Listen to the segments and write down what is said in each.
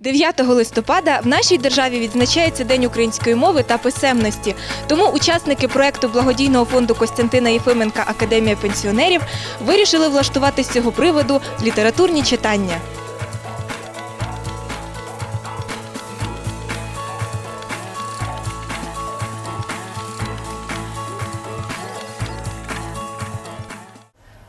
9 листопада в нашій державі відзначається День української мови та писемності. Тому учасники проекту благодійного фонду Костянтина Єфименка Академія пенсіонерів вирішили влаштувати з цього приводу літературні читання.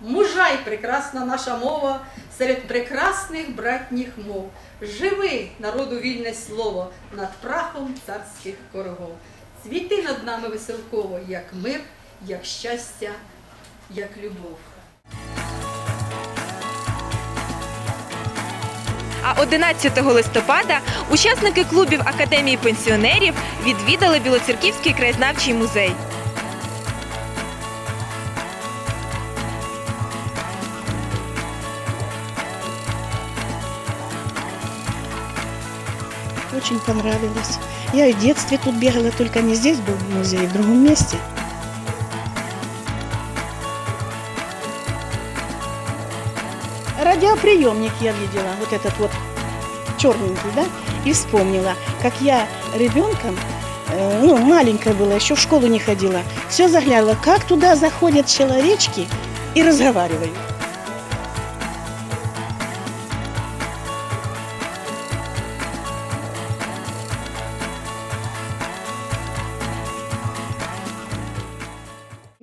Мужай прекрасна наша мова серед прекрасних братніх мов. Живи, народу вільне слово, над прахом царських корогов. Цвіти над нами веселково, як мир, як щастя, як любов. А 11 листопада учасники клубів Академії пенсіонерів відвідали Білоцерківський краєзнавчий музей. Очень понравилось. Я и в детстве тут бегала, только не здесь был музей, в другом месте. Радиоприемник я видела, вот этот вот черненький, да, и вспомнила, как я ребенком, э, ну, маленькая была, еще в школу не ходила, все заглянула, как туда заходят человечки и разговаривают.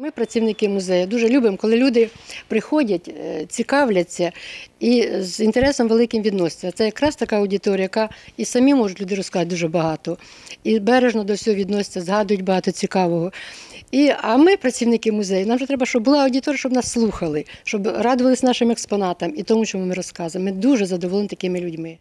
Ми, працівники музею, дуже любимо, коли люди приходять, е, цікавляться і з інтересом великим відносяться. Це якраз така аудиторія, яка і самі можуть люди розказати дуже багато, і бережно до всього відносяться, згадують багато цікавого. І, а ми, працівники музею, нам же треба, щоб була аудиторія, щоб нас слухали, щоб радувалися нашим експонатам і тому, чому ми розказуємо. Ми дуже задоволені такими людьми.